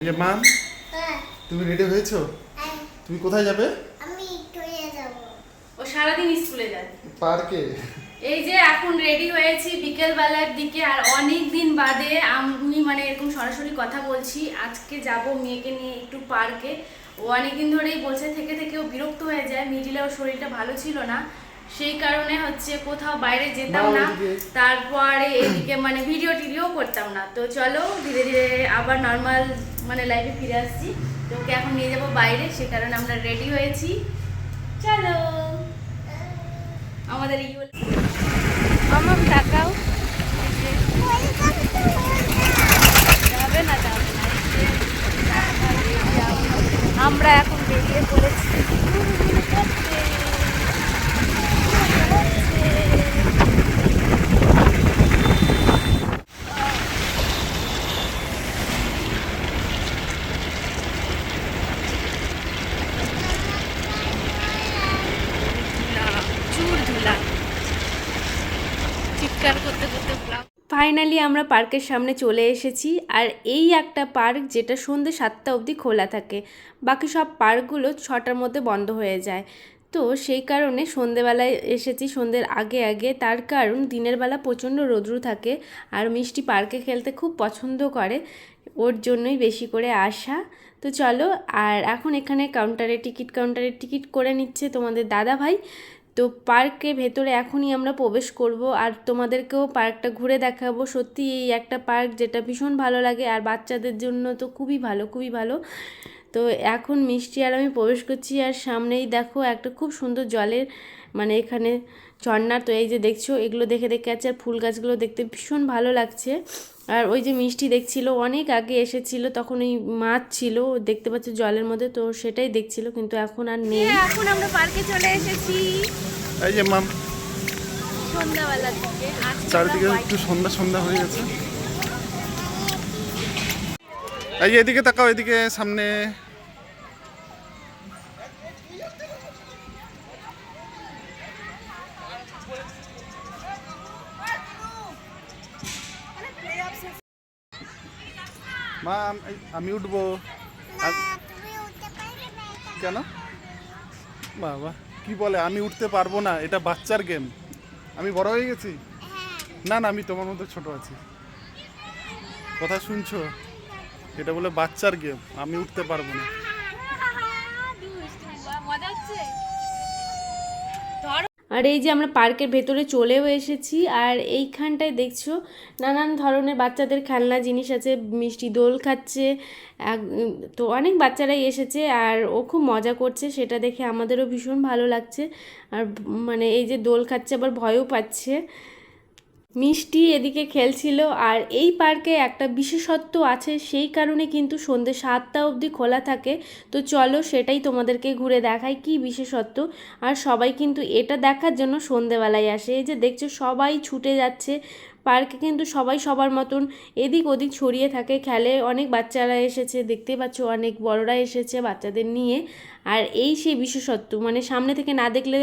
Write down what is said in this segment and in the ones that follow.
যে মা হ্যাঁ, তুমি রেডি হয়েছো? হ্যাঁ, তুমি কোথায় যাবে? আমি টুয়ে যাব। ও সারাদিন স্কুলে যায় পার্কে। এই যে এখন রেডি হয়েছি বিকেল বেলার দিকে আর অনেক দিন বাদে আমি মানে এরকম সরাসরি কথা বলছি আজকে যাব মেয়েকে নিয়ে একটু পার্কে। ও অনেকদিন ধরেই বলছে থেকে থেকে ও বিরক্ত হয়ে যায় মিডিলে ওর শরীরটা ভালো ছিল না। সেই কারণে হচ্ছে কোথাও বাইরে যেতাম না। তারপরে এদিকে মানে ভিডিও টিডিও করতাম না। তো চলো ধীরে ধীরে আবার নর্মাল মানে লাইফে ফিরে আসছি। তো ওকে এখন নিয়ে যাব বাইরে সে কারণে আমরা রেডি হয়েছি। চলো। আমাদের ইউ আমার তাকাও যাবে না যাবে না এই যে আমরা এখন বেরিয়ে পড়েছি চুর ধুলা ফাইনালি আমরা পার্কের সামনে চলে এসেছি আর এই একটা পার্ক যেটা সন্ধ্যে সাতটা অবধি খোলা থাকে। বাকি সব পার্কগুলো ছটার মধ্যে বন্ধ হয়ে যায়। তো সেই কারণে সন্ধেবেলায় এসেছি, সন্ধ্যের আগে আগে। তার কারণ দিনের বেলা প্রচণ্ড রোদ্রু থাকে আর মিষ্টি পার্কে খেলতে খুব পছন্দ করে। ওর জন্যই বেশি করে আসা। তো চলো, আর এখন এখানে কাউন্টারে টিকিট কাউন্টারে টিকিট করে নিচ্ছে তোমাদের দাদা ভাই তো পার্কের ভেতরে এখনই আমরা প্রবেশ করব আর তোমাদেরকেও পার্কটা ঘুরে দেখাবো। সত্যি এই একটা পার্ক যেটা ভীষণ ভালো লাগে আর বাচ্চাদের জন্য তো খুবই ভালো খুবই ভালো। তো এখন মিষ্টি আর আমি প্রবেশ করছি আর সামনেই দেখো একটা খুব সুন্দর জলের মানে এখানে ঝর্ণা তো এই যে দেখছ এগুলো দেখে দেখে আছে আর ফুল গাছগুলো দেখতে ভীষণ ভালো লাগছে। আর ওই যে মিষ্টি দেখছিল অনেক আগে এসেছিল তখন ওই মাছ ছিল দেখতে পাচ্ছ জলের মধ্যে তো সেটাই দেখছিল কিন্তু এখন আর নেই। এখন আমরা পার্কে চলে এসেছি। এই যে মাম সন্ধ্যাবেলার দিকে চারিদিকে একটু সন্ধ্যা সন্ধ্যা হয়ে গেছে। এই এদিকে তাকাও এদিকে সামনে মা আমি উঠবো কেন? বাবা কি বলে? আমি উঠতে পারব না এটা বাচ্চার গেম আমি বড় হয়ে গেছি? হ্যাঁ। না না আমি তোমার মতো ছোট আছি। কথা শুনছো? এটা বলে বাচ্চার গেম আমি উঠতে পারব না মজা হচ্ছে আর এই যে আমরা পার্কের ভেতরে চলেও এসেছি, আর এইখানটায় দেখছ নানান ধরনের বাচ্চাদের খেলনা জিনিস আছে, মিষ্টি দোল খাচ্ছে তো অনেক বাচ্চারাই এসেছে, আর ও খুব মজা করছে, সেটা দেখে আমাদেরও ভীষণ ভালো লাগছে, আর মানে এই যে দোল খাচ্ছে আবার ভয়ও পাচ্ছে। মিষ্টি এদিকে খেলছিল আর এই পার্কে একটা বিশেষত্ব আছে, সেই কারণে কিন্তু সন্ধ্যে সাতটা অবধি খোলা থাকে। তো চলো সেটাই তোমাদেরকে ঘুরে দেখাই কি বিশেষত্ব। আর সবাই কিন্তু এটা দেখার জন্য সন্ধেবেলায় আসে। এই যে দেখছ সবাই ছুটে যাচ্ছে পার্কে কিন্তু সবাই সবার মতন এদিক ওদিক ছড়িয়ে থাকে, খেলে। অনেক বাচ্চারা এসেছে দেখতে পাচ্ছ অনেক বড়রা এসেছে বাচ্চাদের নিয়ে। আর এই সেই বিশেষত্ব মানে সামনে থেকে না দেখলে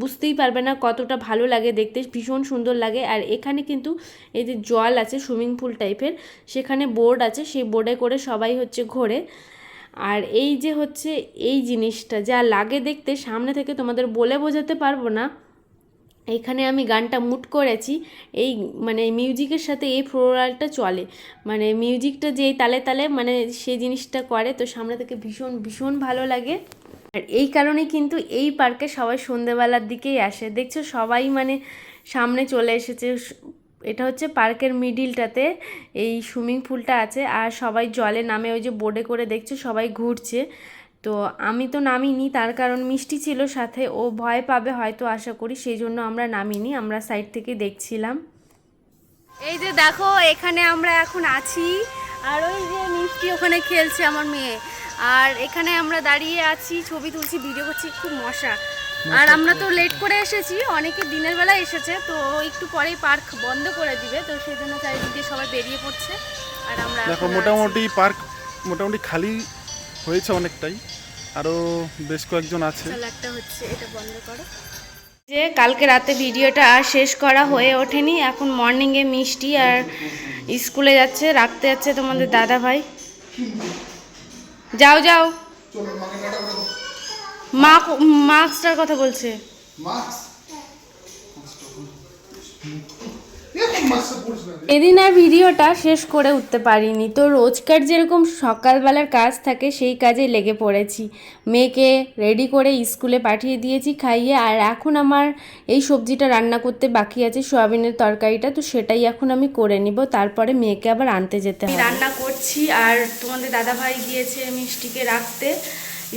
বুঝতেই পারবে না কতটা ভালো লাগে দেখতে, ভীষণ সুন্দর লাগে। আর এখানে কিন্তু এই যে জল আছে, সুইমিং পুল টাইপের, সেখানে বোর্ড আছে, সেই বোর্ডে করে সবাই হচ্ছে ঘোরে। আর এই যে হচ্ছে এই জিনিসটা, যা লাগে দেখতে, সামনে থেকে তোমাদের বলে বোঝাতে পারব না। এখানে আমি গানটা মুট করেছি। এই মানে মিউজিকের সাথে এই ফ্লোরালটা চলে। মানে মিউজিকটা যেই তালে তালে মানে সেই জিনিসটা করে, তো সামনে থেকে ভীষণ ভীষণ ভালো লাগে। আর এই কারণেই কিন্তু এই পার্কে সবাই সন্ধেবেলার দিকেই আসে। দেখছ, সবাই মানে সামনে চলে এসেছে। এটা হচ্ছে পার্কের মিডিলটাতে এই সুইমিং পুলটা আছে। আর সবাই জলে নামে ওই যে বোর্ডে করে দেখছ, সবাই ঘুরছে। তো আমি তো নামিনি তার কারণ মিষ্টি ছিল সাথে ও ভয় পাবে হয়তো আশা করি সেই জন্য আমরা নামিনি আমরা সাইড থেকে দেখছিলাম। এই যে দেখো এখানে আমরা এখন আছি আর ওই যে মিষ্টি ওখানে খেলছে আমার মেয়ে। আর এখানে আমরা দাঁড়িয়ে আছি ছবি তুলছি ভিডিও করছি খুব মশা। আর আমরা তো লেট করে এসেছি অনেকে দিনের বেলা এসেছে তো একটু পরেই পার্ক বন্ধ করে দিবে তো সেই জন্য চারিদিকে সবাই বেরিয়ে পড়ছে আর আমরা দেখো মোটামুটি পার্ক মোটামুটি খালি হয়েছে অনেকটাই। আরও বেশ কয়েকজন আছে। একটা হচ্ছে এটা বন্ধ করো। যে কালকে রাতে ভিডিওটা আর শেষ করা হয়ে ওঠেনি এখন মর্নিংয়ে মিষ্টি আর স্কুলে যাচ্ছে রাখতে যাচ্ছে তোমাদের দাদা ভাই। যাও যাও। মা মাস্কটার কথা বলছে। মাস্ক এরকম মাস্ক পড়ছ না এদিন আর ভিডিওটা শেষ করে উঠতে পারিনি। তো রোজকার যেরকম সকালবেলার কাজ থাকে সেই কাজে লেগে পড়েছি। মেয়েকে রেডি করে স্কুলে পাঠিয়ে দিয়েছি খাইয়ে আর এখন আমার এই সবজিটা রান্না করতে বাকি আছে সোয়াবিনের তরকারিটা। তো সেটাই এখন আমি করে নিব তারপরে মেয়েকে আবার আনতে যেতে হবে। রান্না করছি আর তোমাদের দাদাভাই গিয়েছে মিষ্টিকে রাখতে।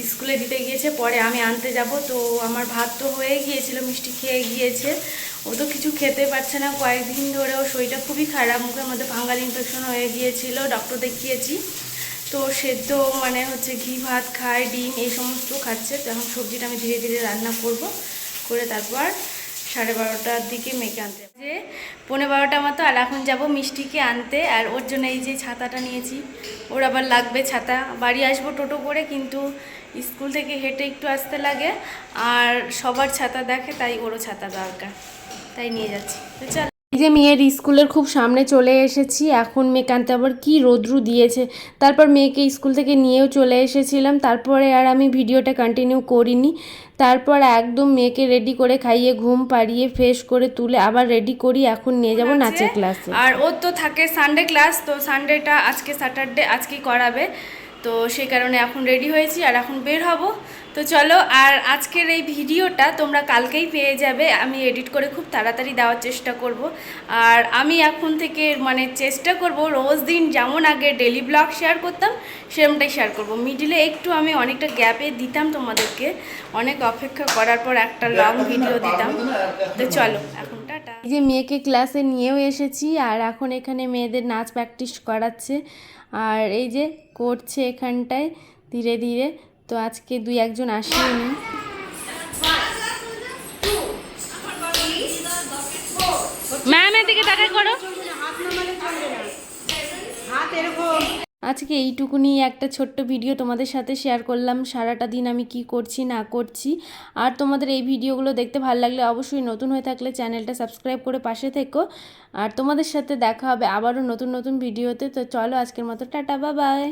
স্কুলে দিতে গিয়েছে পরে আমি আনতে যাব। তো আমার ভাত তো হয়ে গিয়েছিল মিষ্টি খেয়ে গিয়েছে। ও তো কিছু খেতে পারছে না, কয়েকদিন ধরে ওর শরীরটা খুবই খারাপ, মুখের মধ্যে ফাঙ্গাল ইনফেকশন হয়ে গিয়েছিল ডক্টর দেখিয়েছি। তো সেদ্ধ মানে হচ্ছে ঘি, ভাত খায়, ডিম, এই সমস্ত খাচ্ছে, তো এখন সবজিটা আমি ধীরে ধীরে রান্না করব, করে তারপর সাড়ে বারোটার দিকে মেয়েকে আনতে যে পনেরো বারোটা মতো, আর এখন যাব মিষ্টিকে আনতে, আর ওর জন্য এই যে ছাতাটা নিয়েছি, ওর আবার লাগবে ছাতা। বাড়ি আসব টোটো করে, কিন্তু স্কুল থেকে হেঁটে একটু আসতে লাগে আর সবার ছাতা দেখে তাই ওরও ছাতা দরকার। তাই নিয়ে যাচ্ছি। তো চল। এই যে মেয়ের স্কুলের খুব সামনে চলে এসেছি এখন মেয়েকে আনতে আবার কী রোদ্রু দিয়েছে। তারপর মেয়েকে স্কুল থেকে নিয়েও চলে এসেছিলাম তারপরে আর আমি ভিডিওটা কন্টিনিউ করিনি। তারপর একদম মেয়েকে রেডি করে খাইয়ে ঘুম পাড়িয়ে ফ্রেশ করে তুলে আবার রেডি করি এখন নিয়ে যাব নাচের ক্লাসে আর ওর তো থাকে সানডে ক্লাস তো সানডেটা আজকে স্যাটারডে আজকেই করাবে। তো সেই কারণে এখন রেডি হয়েছি আর এখন বের হব। তো চলো, আর আজকের এই ভিডিওটা তোমরা কালকেই পেয়ে যাবে। আমি এডিট করে খুব তাড়াতাড়ি দেওয়ার চেষ্টা করব। আর আমি এখন থেকে মানে চেষ্টা করব, রোজ দিন যেমন আগে ডেলি ব্লগ শেয়ার করতাম সেরকমটাই শেয়ার করব। মিডিলে একটু আমি অনেকটা গ্যাপে দিতাম তোমাদেরকে। অনেক অপেক্ষা করার পর একটা লং ভিডিও দিতাম। তো চলো, এখন টাটা। এই যে মেয়েকে ক্লাসে নিয়েও এসেছি, আর এখন এখানে মেয়েদের নাচ প্র্যাকটিস করাচ্ছে। আর এই যে করছে এখানটায় ধীরে ধীরে। তো আজকে দুই একজন আসেনি। ম্যাম এদিকে দেখা করো। আজকে এইটুকুনি একটা ছোট্ট ভিডিও তোমাদের সাথে শেয়ার করলাম, সারাটা দিন আমি কি করছি, না করছি। আর তোমাদের এই ভিডিওগুলো দেখতে ভালো লাগলে অবশ্যই নতুন হয়ে থাকলে চ্যানেলটা সাবস্ক্রাইব করে পাশে থেকো। আর তোমাদের সাথে দেখা হবে আবারও নতুন নতুন ভিডিওতে। তো চলো আজকের মতো, টাটা বা বাই